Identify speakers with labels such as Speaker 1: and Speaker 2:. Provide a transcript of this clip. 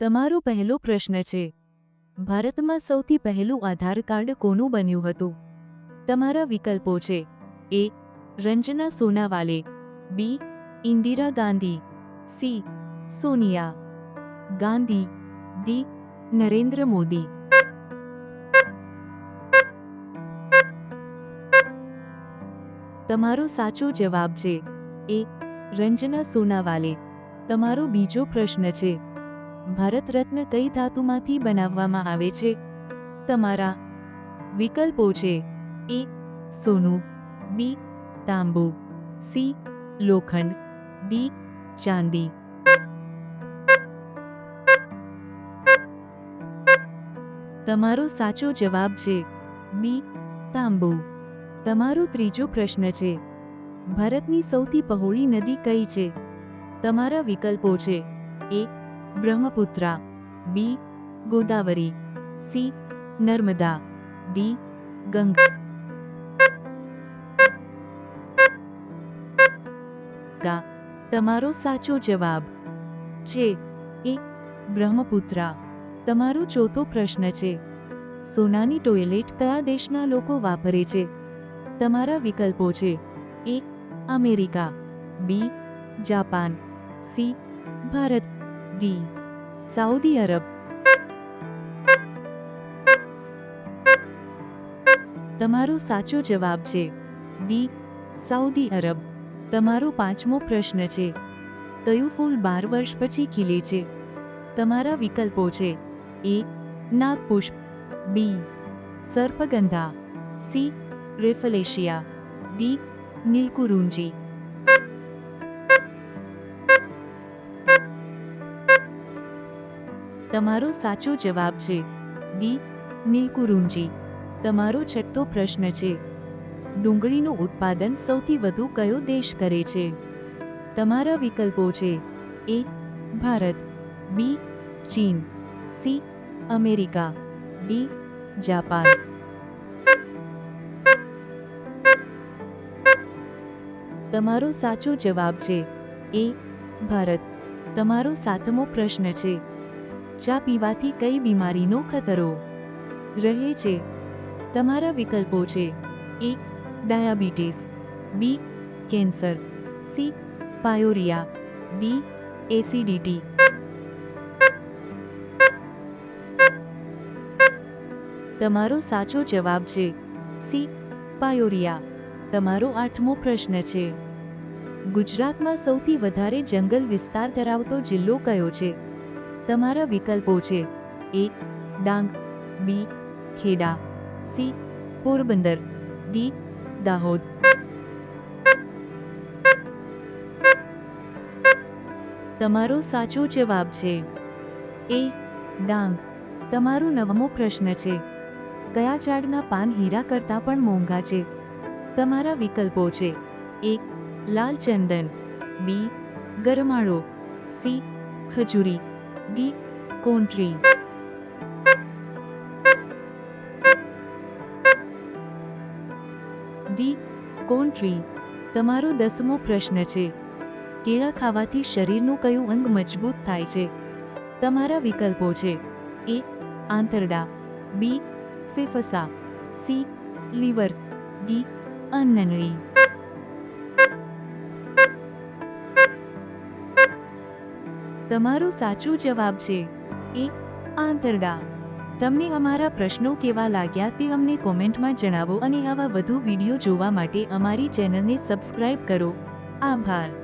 Speaker 1: તમારો પહેલો પ્રશ્ન છે. ભારતમાં સૌથી પહેલું આધાર કાર્ડ કોનું બન્યું હતું? તમારા વિકલ્પો છે. A, Ranjana Sonawale. B, Indira Gandhi. C, Sonia. Gandhi. D, Narendra Modi. તમારો સાચો જવાબ છે. એ, રંજના સોનાવાલે. તમારો બીજો પ્રશ્ન છે. ભારત રત્ન કઈ ધાતુમાંથી બનાવવામાં આવે છે? તમારા વિકલ્પો છે એ સોનું, બી તાંબુ, સી લોખંડ, ડી ચાંદી. તમારો સાચો જવાબ છે બી તાંબુ. તમારો ત્રીજો પ્રશ્ન છે, ભારતની સૌથી પહોળી નદી કઈ છે? તમારા વિકલ્પો છે A Brahmaputra, B, Godavari, C, Narmada, D, Ganga. ગા, તમારો સાચો જવાબ છે, એ, બ્રહ્મપુત્રા. તમારો ચોથો પ્રશ્ન છે, સોનાની ટોયલેટ કયા દેશના લોકો વાપરે છે? તમારા વિકલ્પો છે, A, America, B, Japan, C, Bharat. D Saudi Arab. તમારો સાચો જવાબ છે ડી સાઉદી અરબ. તમારો પાંચમો પ્રશ્ન છે, કયું ફૂલ બાર વર્ષ પછી ખીલે છે? તમારા વિકલ્પો છે, એ, નાગપુષ્પ, બી, સર્પગંધા, સી, રેફલેશિયા, ડી, નીલકુરુંજી. તમારો સાચો જવાબ છે. ડી. નીલકુરુંજી, તમારો છઠ્ઠો પ્રશ્ન છે. ડુંગળીનું ઉત્પાદન સૌથી વધુ કયો દેશ કરે છે? તમારા વિકલ્પો છે. એ. ભારત, બી. ચીન, સી. America, D. જાપાન. તમારો સાચો જવાબ છે. એ. ભારત, તમારો સાતમો પ્રશ્ન છે. ચા પીવાથી કઈ બીમારીનો ખતરો? રહે છે. તમારા વિકલ્પો છે. A, diabetes, B, cancer, C, pyorrhoea, D, acidity. તમારો સાચો જવાબ છે. C, pyorrhoea. તમારો આઠમો પ્રશ્ન છે. ગુજરાતમાં સૌથી વધારે જંગલ વિસ્તાર ધરાવતો જિલ્લો કયો છે? તમારા વિકલ્પો છે. A, Dang, B, Kheda, C, Porbandar, D, Dahod. તમારો સાચો જવાબ છે. એ, ડાંગ. તમારો નવમો પ્રશ્ન છે. કયા ઝાડના પાન હીરા કરતાં પણ મોંઘા છે? તમારા વિકલ્પો છે. એ, લાલ ચંદન, બી, ગરમાળો, સી, ખજૂરી. ડી કોન્ટ્રી ડી કોન્ટ્રી તમારો દસમો પ્રશ્ન છે. કેળા ખાવાથી શરીરનું કયું અંગ મજબૂત થાય છે? તમારા વિકલ્પો છે. એ આંતરડા, બી ફેફસા, સી લીવર, ડી અન્નનળી તમારો સાચો જવાબ છે. એ, આંતરડા. તમને અમારા પ્રશ્નો કેવા લાગ્યા તે અમને કોમેન્ટમાં જણાવો અને આવા વધુ વીડિયો જોવા માટે અમારી ચેનલને સબસ્ક્રાઇબ કરો. આભાર.